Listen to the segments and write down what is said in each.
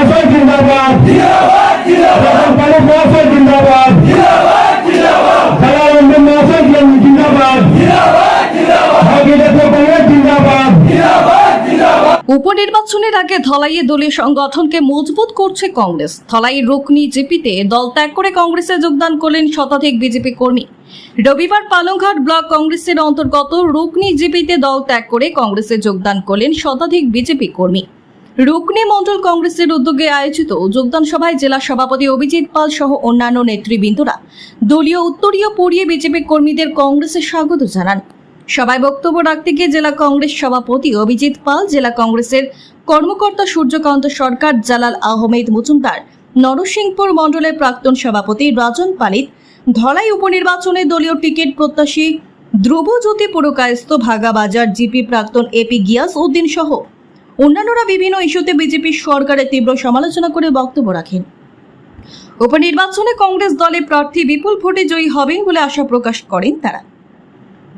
মহাশয় জিন্দাবাদ। পালক মহাশয় জিন্দাবাদ। সালাম জিন্দাবাদ। উপনির্বাচনের আগে ধলাইয়ে দলীয় সংগঠনকে মজবুত করছে কংগ্রেস। ধলাইয়ের রুকনি জিপিতে দল ত্যাগ করে কংগ্রেসে যোগদান করলেন শতাধিক বিজেপি কর্মী। রবিবার পালংঘাট ব্লক কংগ্রেসের অন্তর্গত রুকনি জিপিতে দল ত্যাগ করে কংগ্রেসে যোগদান করলেন শতাধিক বিজেপি কর্মী। রুকনি মণ্ডল কংগ্রেসের উদ্যোগে আয়োজিত যোগদান সভায় জেলা সভাপতি অভিজিৎ পাল সহ অন্যান্য নেতৃবৃন্দরা। দলীয় উত্তরীয় পড়িয়ে বিজেপি কর্মীদের কংগ্রেসে স্বাগত জানান। সভায় বক্তব্য রাখতে গিয়ে জেলা কংগ্রেস সভাপতি অভিজিৎ পাল, জেলা কংগ্রেসের কর্মকর্তা সূর্যকান্ত সরকার, জালাল আহমেদ মজুমদার, নরসিংপুর মণ্ডলের প্রাক্তন সভাপতি রাজন পালিত, ধলাই উপনির্বাচনে দলীয় টিকিট প্রত্যাশী ধ্রুবজ্যোতি পুরকায়স্থ ভাগাবাজার জিপি প্রাক্তন এপি গিয়াস উদ্দিন সহ অন্যান্যরা বিভিন্ন ইস্যুতে বিজেপি সরকারের তীব্র সমালোচনা করে বক্তব্য রাখেন। উপনির্বাচনে কংগ্রেস দলে প্রার্থী বিপুল ভোটে জয়ী হবেন বলে আশা প্রকাশ করেন তারা।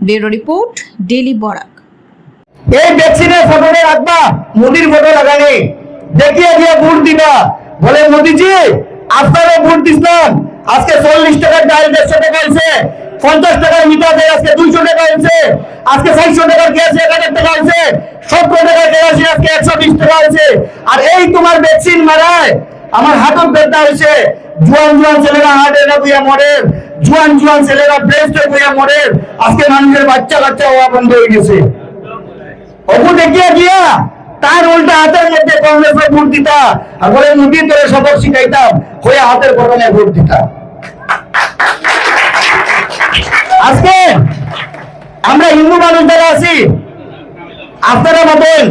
Bureau report daily Barak. এই ভ্যাকসিনের ফটোটা রাখবা, মোদির ফটো লাগানি। দেখিয়ে দিয়ে ভোট দিবা। বলে মোদিজি আপনারা ভোট দিচ্ছেন আজকে চল্লিশ টাকার ডাল দেড়শো টাকা আছে পঞ্চাশ টাকার মিটার দেয় আজকে দুইশো টাকা আছে আজকে চারশো টাকার গ্যাস এক হাজার টাকা আছে সত্তর টাকার কেরাসিন আজকে একশো বিশ টাকা আছে আর এই তোমার ভ্যাকসিন মারায় আমার হাতত ব্যথা হয়েছে। জুয়ান জুয়ান ছেলেরা হার্ট এরা বুয়া মরে। জুয়ান জুয়ান ছেলেরা ব্রেস্ট বুয়া মরে। আজকে মানুষের বাচ্চা কাচ্চা হওয়া বন্ধ হয়ে গেছে। অপু দেখিয়া গিয়া তার উল্টা হাতের মধ্যে কংগ্রেসের ভোট দিতা। আর বলে নদী তোরে সবক শিখাইতাম। হয়ে হাতের বদলে ভোট দিতা। আজকে আমরা হিন্দু মানুষ যারা আছি, আপনারা ভাবেন,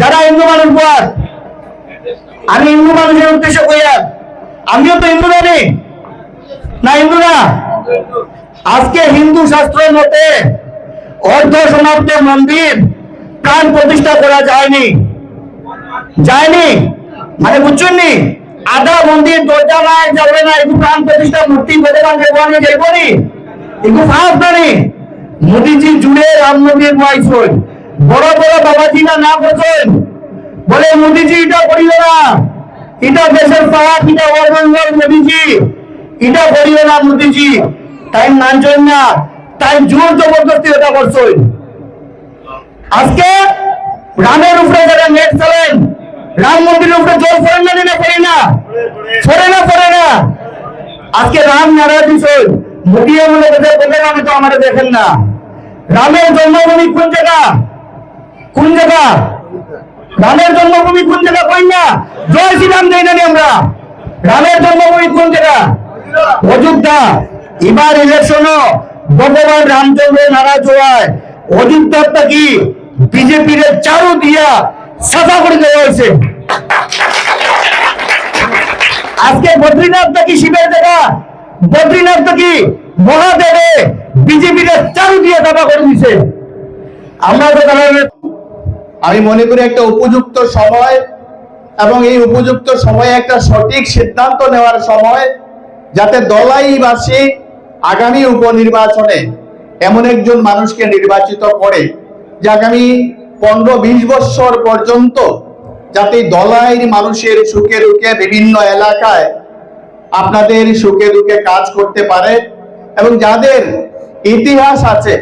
যারা হিন্দু মানুষ বল আমি হিন্দু মানুষের উদ্দেশ্য কইয়া আমিও তো হিন্দু জানি। না হিন্দু না আজকে হিন্দু শাস্ত্রের মতে অর্ধ সমাপ্ত মন্দির প্রাণ প্রতিষ্ঠা করা যায়নি। যায়নি? মানে বুঝছেন নি? আধা মন্দির দরজা নাই যাবে না একটু প্রাণ প্রতিষ্ঠা মূর্তি ভগবান ভগবান যাইব নি একটু ফাঁস জানি? মোদিজি জুড়ে রাম মন্দির মাইছুন বড় বড় বাবাজি না বলছেন বলে, মোদিজি, এটা করিও না। এটা দেশের পাহাড়, এটা অরমঙ্গল মোদিজি। এটা করিও না, মোদিজি। তাই মানছেন না। তাই জোর জবরদস্তি এটা করছেন। আজকে রামের উপরে যারা নেট চালেন, রাম মন্দিরের উপরে জল ফোরেন না পড়ে না ফোরে না। পড়ে না আজকে রাম নারায়ণ দিছেন তো দেখেন না। রামের জন্মভূমি কোন জন্মভূমি কোন না? আমরা। রামের জন্মভূমি কোন এবার ইলেকশনও ভগবান রামচন্দ্র নারাজ হওয়ায় অযোধ্যাটা কি বিজেপির চারু দিয়া সাফা করে দেওয়া হয়েছে? আজকে বদ্রীনাথ কি শিবের জায়গা? বদ্রীনাথ কি মহাদেবে বিজেপির চারু দিয়ে দাবা করে দিছে? আমি মনে করি একটা উপযুক্ত সময় এবং এই উপযুক্ত সময়ে একটা সঠিক সিদ্ধান্ত নেওয়ার সময় যাতে দলাইবাসী আগামী উপনির্বাচনে এমন একজন মানুষকে নির্বাচিত করে যে আগামী পনেরো বিশ বছর পর্যন্ত যাতে দলাইয়ের মানুষের সুখে দুঃখে বিভিন্ন এলাকায় আপনাদের সুখে দুঃখে কাজ করতে পারে এবং যাদের ইতিহাস আছে,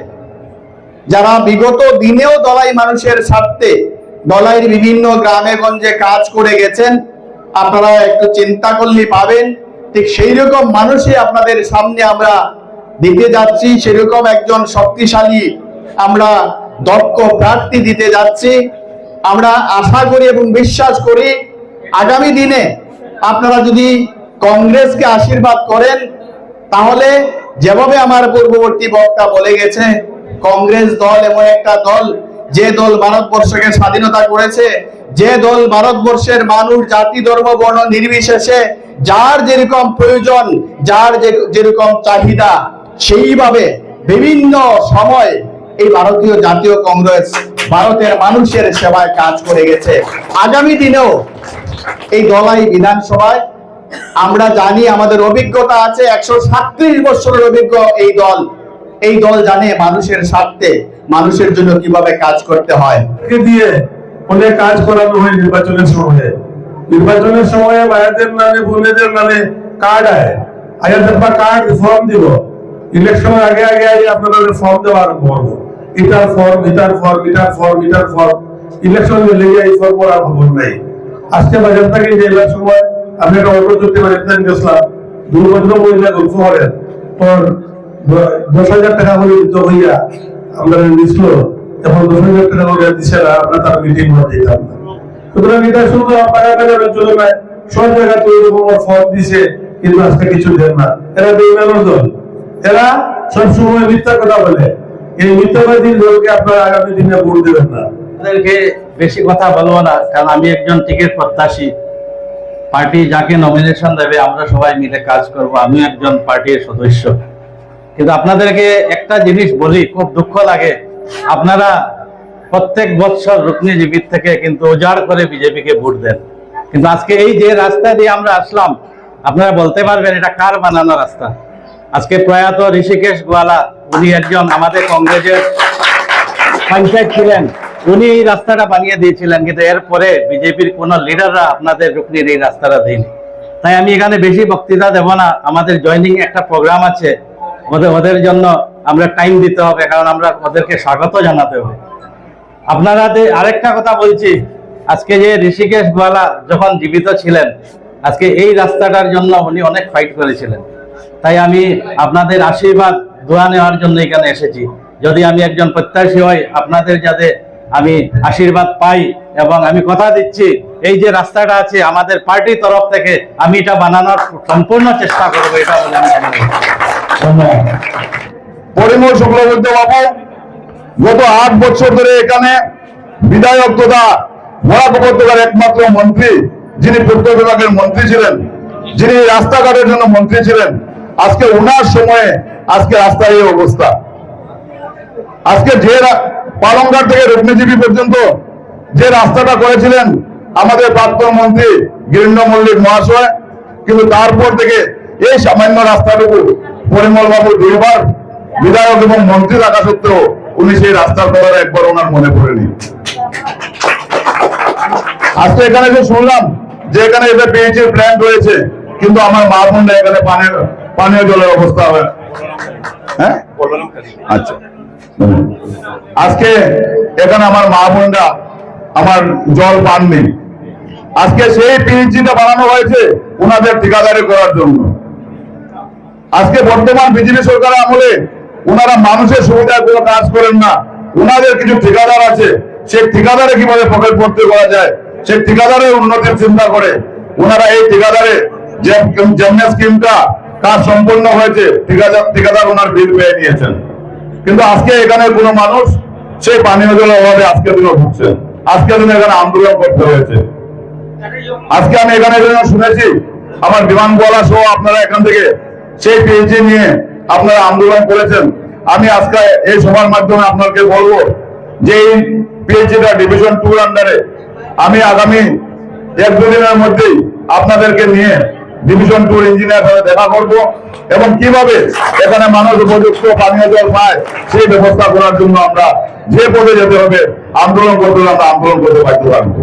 যারা বিগত দিনেও দলাই মানুষের স্বার্থে দলাইয়ের বিভিন্ন গ্রামে গঞ্জে কাজ করে গেছেন, আপনারা একটু চিন্তা করলে পাবেন, ঠিক সেই রকম মানুষই আপনাদের সামনে আমরা দিতে যাচ্ছি, সেরকম একজন শক্তিশালী আমরা দক্ষ প্রার্থী দিতে যাচ্ছি। আমরা আশা করি এবং বিশ্বাস করি আগামী দিনে আপনারা যদি কংগ্রেসকে আশীর্বাদ করেন, তাহলে যেভাবে আমার পূর্ববর্তী বক্তা বলে গেছে, কংগ্রেস দল এমন একটা দল, যে দল ভারতবর্ষকে স্বাধীনতা করেছে, যে দল ভারতবর্ষের মানুষ, জাতি, ধর্ম, বর্ণ নির্বিশেষে যার যেরকম প্রয়োজন, যার যেরকম চাহিদা, সেইভাবে বিভিন্ন সময় এই ভারতীয় জাতীয় কংগ্রেস ভারতের মানুষের সেবায় কাজ করে গেছে। আগামী দিনেও এই দলাই বিধানসভায় আমরা জানি আমাদের অভিজ্ঞতা আছে একশো সাতত্রিশ বছরের অভিজ্ঞ এই দল। এই দল জানে মানুষের স্বার্থে, মানুষের জন্য কীভাবে কাজ করতে হয়। দিয়ে অনেক কাজ করানো হয় নির্বাচনের নির্বাচনের নামে, বোনেদের নামে কার্ড আয়। আগে কার্ড ফর্ম দিব। আগে আগে আগে ফর্ম দেওয়া আরম্ভ করব। ইটার ফর্ম ইটার ফর্ম ইটার ফর্ম ইটার ফর্ম ইলেকশন লেগে এই ফর্ম করার নাই। আজকে বাজার সময় আমি একটা অটো চুক্তি বাজার গেছিলাম দুর্ভদ্র মহিলা গল্প তোর দ- দশ হাজার টাকা করে দিত হইয়া আমরা দিছিল এখন দশ হাজার টাকা করে দিছে না, আমরা তার মিটিং না। সুতরাং এটা শুধু সব জায়গা তো এরকম দিছে, কিন্তু আজকে কিছু দেন না। এরা দল। এরা মিথ্যা কথা বলে। এই মিথ্যাবাদী আপনারা আগামী দিনে ভোট দেবেন না। বেশি কথা বলব না, কারণ আমি একজন টিকিট প্রত্যাশী। পার্টি যাকে নমিনেশন দেবে, আমরা সবাই মিলে কাজ করব। আমি একজন পার্টির সদস্য। কিন্তু আপনাদেরকে একটা জিনিস বলি, খুব দুঃখ লাগে। আপনারা প্রত্যেক বছর রুকনিজীবীর থেকে কিন্তু উজাড় করে বিজেপিকে ভোট দেন। কিন্তু আজকে এই যে রাস্তা দিয়ে আমরা আসলাম, আপনারা বলতে পারবেন এটা কার বানানো রাস্তা? আজকে প্রয়াত ঋষিকেশ গোয়ালা, উনি একজন আমাদের কংগ্রেসের পঞ্চায়েত ছিলেন। উনি এই রাস্তাটা বানিয়ে দিয়েছিলেন, কিন্তু এরপরে বিজেপির কোন লিডাররা আপনাদের রুকনির এই রাস্তাটা দেয়নি তাই আমি এখানে বেশি বক্তৃতা দেব না। আমাদের জয়নিং একটা প্রোগ্রাম আছে। ওদের ওদের জন্য আমরা টাইম দিতে হবে, কারণ আমরা ওদেরকে স্বাগত জানাতে হবে। আপনারা আরেকটা কথা বলছি, আজকে যে ঋষিকেশ গোয়ালা যখন জীবিত ছিলেন, আজকে এই রাস্তাটার জন্য উনি অনেক ফাইট করেছিলেন। তাই আমি আপনাদের আশীর্বাদ, দোয়া নেওয়ার জন্য এখানে এসেছি। যদি আমি একজন প্রত্যাশী হই, আপনাদের যাতে আমি আশীর্বাদ পাই এবং আমি কথা দিচ্ছি, এই যে রাস্তাটা আছে আমাদের পার্টির তরফ থেকে, আমি এটা বানানোর সম্পূর্ণ চেষ্টা করব, এটা বলে আমি পরিমল শুক্লবৈদ্য বাবু, গত আট বছর ধরে এখানে বিধায়ক তথা মহাপ উপত্যকার একমাত্র মন্ত্রী, যিনি পূর্ত বিভাগের মন্ত্রী ছিলেন, যিনি রাস্তাঘাটের জন্য মন্ত্রী ছিলেন, আজকে ওনার সময়ে আজকে রাস্তার এই অবস্থা। আজকে যে পালংঘাট থেকে রত্নজীবী পর্যন্ত যে রাস্তাটা করেছিলেন আমাদের প্রাক্তন মন্ত্রী গিরীন্দ্র মল্লিক মহাশয় কিন্তু তারপর থেকে এই সামান্য রাস্তাটুকু পরিমল বাবু দুইবার বিধায়ক এবং মন্ত্রী থাকা সত্ত্বেও উনি সেই রাস্তার কথা একবার ওনার মনে পড়েনি আজকে এখানে যে শুনলাম যে এখানে এটা পিএইচের প্ল্যান্ট রয়েছে কিন্তু আমার মা বোনরা এখানে পানীয় পানীয় জলের অবস্থা হয়। হ্যাঁ? আচ্ছা। আজকে এখানে আমার মা বোনরা আমার জল পাননি। আজকে সেই পিএইচটা বানানো হয়েছে ওনাদের ঠিকাদারি করার জন্য। আজকে বর্তমান বিজেপি সরকারের আমলে ওনারা মানুষের সুবিধার কোনো কাজ করেন না। ওনাদের কিছু ঠিকাদার আছে, সেই ঠিকাদারে কীভাবে পকেট ভর্তি করা যায়, সেই ঠিকাদারের উন্নতির চিন্তা করে ওনারা এই ঠিকাদারে যেমন স্কিমটা কাজ সম্পন্ন হয়েছে, ঠিকাদার ঠিকাদার ওনার বিল পেয়ে নিয়েছেন। কিন্তু আজকে এখানে কোনো মানুষ সেই পানীয় জলের অভাবে আজকে দিনও ভুগছেন আজকে দিনে এখানে আন্দোলন করতে হয়েছে। আজকে আমি এখানে শুনেছি, আমার বিমান বলা সহ আপনারা এখান থেকে সেই পিএইচি নিয়ে আপনারা আন্দোলন করেছেন। আমি আজকে এই সভার মাধ্যমে আপনাকে বলব যে এই পিএইচিটা ডিভিশন টুর আন্ডারে আমি আগামী এক দুদিনের মধ্যেই আপনাদেরকে নিয়ে ডিভিশন টুর ইঞ্জিনিয়ার সাথে দেখা করব এবং কীভাবে এখানে মানুষ উপযুক্ত পানীয় জল পায় সেই ব্যবস্থা করার জন্য আমরা যে পদে যেতে হবে, আন্দোলন করতে হবে, আমরা আন্দোলন করতে বাধ্য থাকব।